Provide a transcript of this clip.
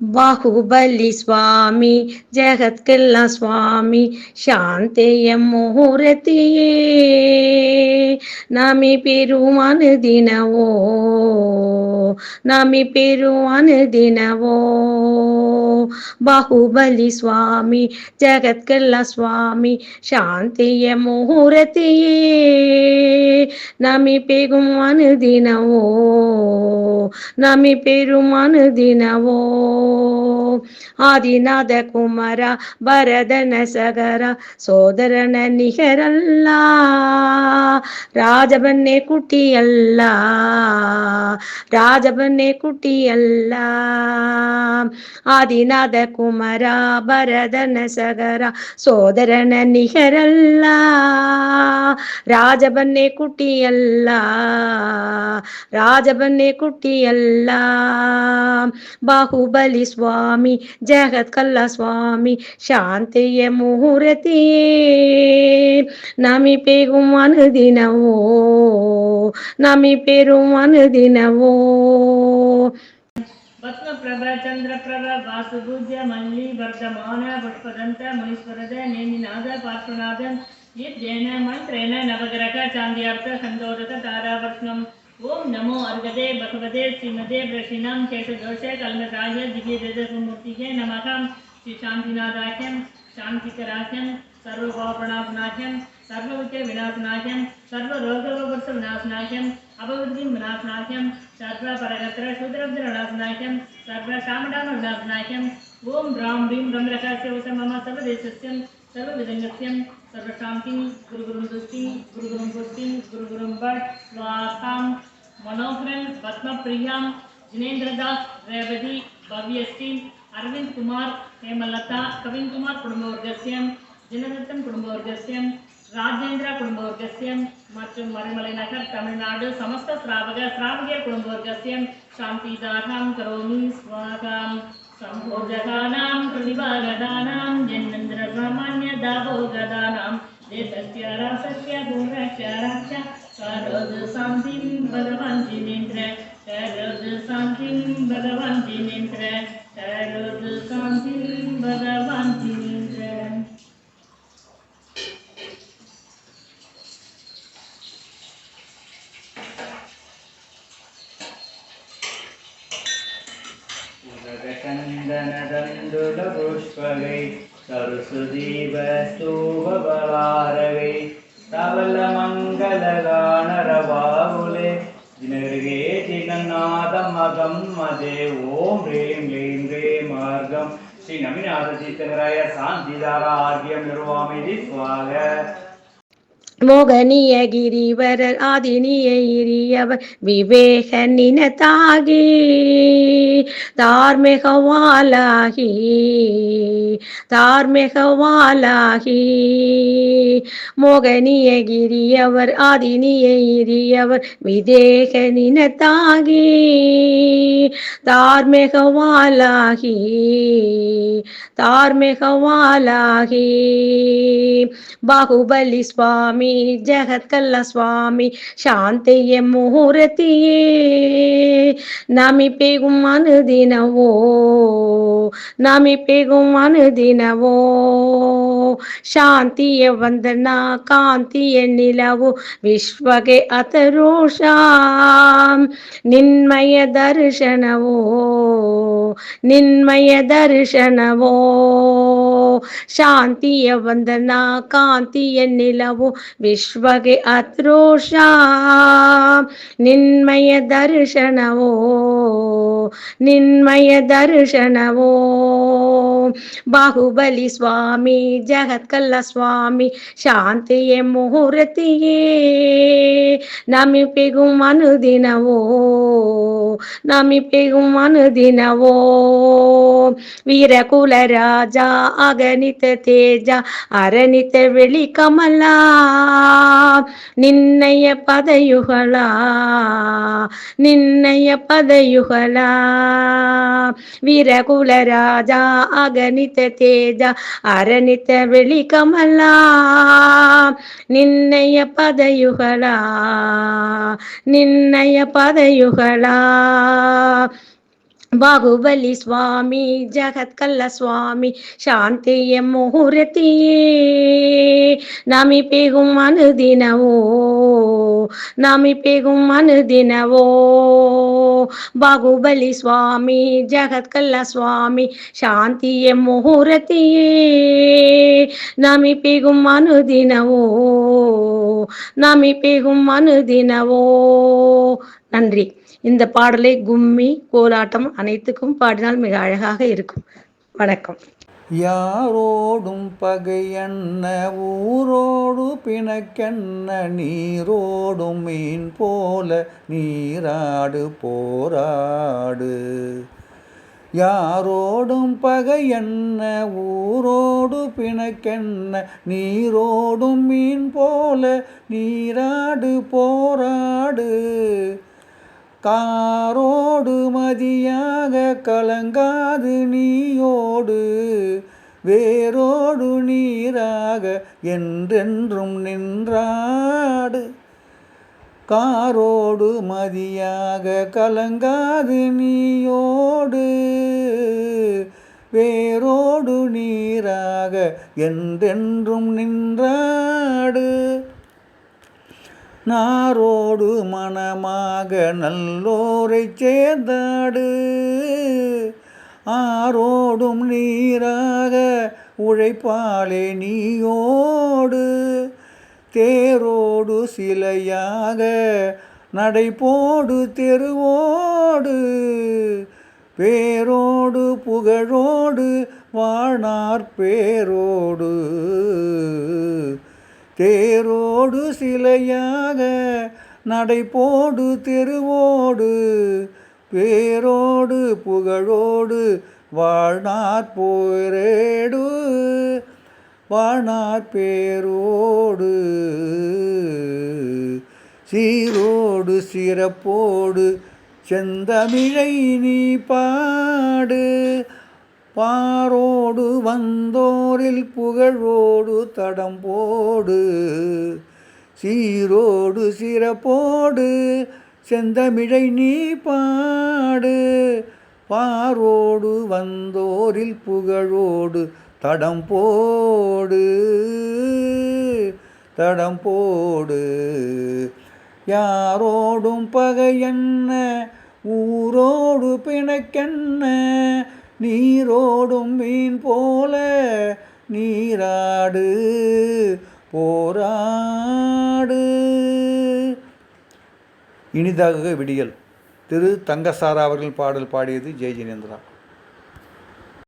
ಬಾಹುಬಲಿ ಸ್ವಾಮಿ ಜಗತ್ಕೆಲ್ಲ ಸ್ವಾಮಿ ಶಾಂತೆಯ ಮೂರತಿಯೇ ನಮಿ ಪೆರುವನ ದಿನವೋ ನಮಿ ಪೆರುವನ ದಿನವೋ ಬಾಹುಬಲಿ ಸ್ವಾಮಿ ಜಗತ್ಕೆಲ್ಲ ಸ್ವಾಮಿ ಶಾಂತಿಯ ಮುಹೂರ್ತಿಯೇ ನಮಿ ಪೆಗುಮನ ದಿನವೋ ನಮಿ ആദിനാഥ കുമര ഭരതന സകര സോദരന നിഹരല്ല രാജപന്നെ കുട്ടിയല്ല രാജപന്നെ കുട്ടിയല്ല. ആദിനാഥ കുമര ഭരതന സകര സോദരന നിഹരല്ല രാജപന്നെ കുട്ടിയല്ല രാജപന്നെ കുട്ടിയല്ല. ബാഹുബലി സ്വാമി ಬಾಹುಬಲಿ ಸ್ವಾಮಿ ಜಗತ್ ಕಲ್ಲ ಸ್ವಾಮಿ ಶಾಂತಿಯ ಮುಹೂರ್ತಿಯೇ ನಮಿ ಪೆಗುಮನ ದಿನವೋ ನಮಿ ಪೆರುಮನ ದಿನವೋ ಪದ್ಮಪ್ರಭ ಚಂದ್ರಪ್ರಭ ವಾಸುಪೂಜ್ಯ ಮಲ್ಲಿ ವರ್ಧಮಾನ ಪುಷ್ಪದಂತ ಮುನೀಶ್ವರದ ನೇಮಿನಾದ ಪಾರ್ಶ್ವನಾಥನ್ ಯುಜ್ಜೇನ ಮಂತ್ರೇಣ ನವಗ್ರಹ ಚಾಂದ್ಯಾರ್ಥ ಸಂದೋದಕ ತಾರಾವರ್ಷ್ಣಂ ओम नमो अर्गदे भगवते श्रीमदे वृषिणम केशदोषे कलमताय मूर्ति के नमकम श्री शांतिनाथाख्यम शांतिकराख्यम सर्वभावप्रणाभनाख्यम सर्वविद्य विनाशनाख्यम सर्वरोगवृत्त विनाशनाख्यम अपवृद्धिं विनाशनाख्यं शास्त्रापरगत्र शूद्रब्दरणासनाख्यं शास्त्रशामडानुर्णासनाख्यं ॐ ब्रां ह्रीं ब्रह्मरकास्य उष मम सर्वदेशस्यं सर्वविदङ्गस्यं सर्वशान्तिं गुरुगुरुं तुष्टिं गुरुगुरुं पुष्टिं गुरुगुरुं भट् स्वास्थां मनोहरन् पद्मप्रियाँ जिनेन्द्रदास् रेवती भव्यस्टीं अरविन्द कुमार हेमलता कविन् कुमार कुटुम्बवर्गस्यं जिनदत्तं कुटुम्बवर्गस्यं ராஜேந்திரா குடும்ப வர்க்கசியம் மற்றும் மறைமலை நகர் தமிழ்நாடு சமஸ்த ஸ்ராவக ஸ்ராவகிய சாந்தி சாந்திதாராம் கரோமி ஸ்வாகாம் சம்போஜகானாம் பிரதிபாகதானாம் ஜென்மந்திர சாமான்ய தாபோகதானாம். தேசஸ்ய ராசஸ்ய பூரக்ஷராட்ச கரோது சாந்திம் பகவான் ஜினேந்திர. கரோது சாந்திம் பகவான் ஜினேந்திர. கனகண்டுலபுஷ்பகை சரசுதீபஸ்தூபலாரவை சவலமங்கலகானரபாவுலே தினகே தினநாதமகம் மதே ஓம் ரேம் லேம் ரே மார்க்கம் ஸ்ரீ நவீனாத சீத்தகராய சாந்திதாரா ஆர்கியம் நிர்வாமிதி சுவாக மோகனிய கிரிவரர் ஆதினிய இரியவர் விவேக நினதாகி தார்மிகவாலாகி தார்மிகவாலாகி மோகனிய கிரியவர் ஆதினிய இரியவர் விதேக நினதாகி தார்மிகவாலாகி தார்மிகவாலாகி ಬಾಹುಬಲಿ ಸ್ವಾಮಿ ಜಗತ್ಕಲ್ಲ ಸ್ವಾಮಿ ಶಾಂತಿಯ ಮುಹೂರ್ತಿಯೇ ನಮಿ ಪೆಗುಮನ ದಿನವೋ ನಮಿ ಪೆಗುಮನ ದಿನವೋ ಶಾಂತಿಯ ವಂದನಾ ಕಾಂತಿಯ ನಿಲವು ವಿಶ್ವಗೆ ಅತರೋಷ ನಿನ್ಮಯ ದರ್ಶನವೋ ನಿನ್ಮಯ ದರ್ಶನವೋ ಶಾಂತಿಯ ವಂದನಾ ಕಾಂತಿಯ ನಿಲವು ವಿಶ್ವಗೆ ಅತ್ರೋಷ ನಿನ್ಮಯ ದರ್ಶನವೋ ನಿನ್ಮಯ ದರ್ಶನವೋ ಬಾಹುಬಲಿ ಸ್ವಾಮಿ ಜಗತ್ಕಲ್ಲ ಸ್ವಾಮಿ ಶಾಂತಿಯ ಮುಹೂರ್ತಿಯೇ ನಮಿ ಪೆಗುಮನು ದಿನವೋ ನಮಿ ಪೆಗುಮನು ದಿನವೋ ವೀರಕುಲ ರಾಜ ಅರನಿತ ತೇಜ ಅರನಿತ ಬೆಳಿ ಕಮಲ ನಿನ್ನಯ ಪದಯುಗಳ ನಿನ್ನಯ ಪದಯುಗಳ ವಿರಕುಲ ರಾಜ ಅಗಣಿತ ತೇಜ ಅರನಿತ ಬೆಳಿ ಕಮಲ ನಿನ್ನಯ ಪದಯುಗಳ ನಿನ್ನಯ ಪದಯುಗಳ ಬಾಹುಬಲಿ ಸ್ವಾಮಿ ಜಗತ್ಕಲ್ಲ ಸ್ವಾಮಿ ಶಾಂತಿಯ ಮುಹುರತಿಯೇ ನಮಿಪೆಗುಂ ಅನುದಿನವೋ ನಮಿಪೆಗುಂ ಅನುದಿನವೋ ಬಾಹುಬಲಿ ಸ್ವಾಮಿ ಜಗತ್ಕಲ್ಲ ಸ್ವಾಮಿ ಶಾಂತಿಯ ಮುಹುರತಿಯೇ ನಮಿಪೆಗುಂ ಅನುದಿನವೋ நமிப்பெகும் அனுதினவோ நன்றி இந்த பாடலை கும்மி கோலாட்டம் அனைத்துக்கும் பாடினால் மிக அழகாக இருக்கும். வணக்கம். யாரோடும் பகையன்ன ஊரோடு பிணக்கென்ன நீரோடும் மீன் போல நீராடு போராடு. யாரோடும் பகையென்ன ஊரோடு பிணக்கென்ன நீரோடும் மீன் போல நீராடு போராடு. காரோடு மதியாக கலங்காது நீயோடு வேரோடு நீராக என்றென்றும் நின்றாடு. காரோடு மதியாக கலங்காது நீயோடு வேரோடு நீராக என்றென்றும் நின்றாடு. நாரோடு மனமாக நல்லோரை சேர்ந்தாடு. ஆரோடும் நீராக உழைப்பாலே நீயோடு. தேரோடு சிலையாக நடைபோடு தெருவோடு. பேரோடு புகழோடு வாழ்நார் பேரோடு. தேரோடு சிலையாக நடைபோடு தெருவோடு பேரோடு புகழோடு வாழ்நாற் போரேடு வாழ்நாற் பேரோடு சீரோடு சிறப்போடு செந்தமிழை நீ பாடு. பாரோடு வந்தோரில் புகழோடு தடம் போடு. சீரோடு சிறப்போடு செந்தமிழை நீ பாடு. பாரோடு வந்தோரில் புகழோடு தடம் போடு. தடம் போடு. யாரோடும் பகையென்ன ஊரோடு பிணக்கென்ன? நீரோடும் மீன் போல நீராடு போராடு. இனிதாக விடியல். திரு தங்கசாரா அவர்கள் பாடல் பாடியது ஜெய் ஜினேந்திரா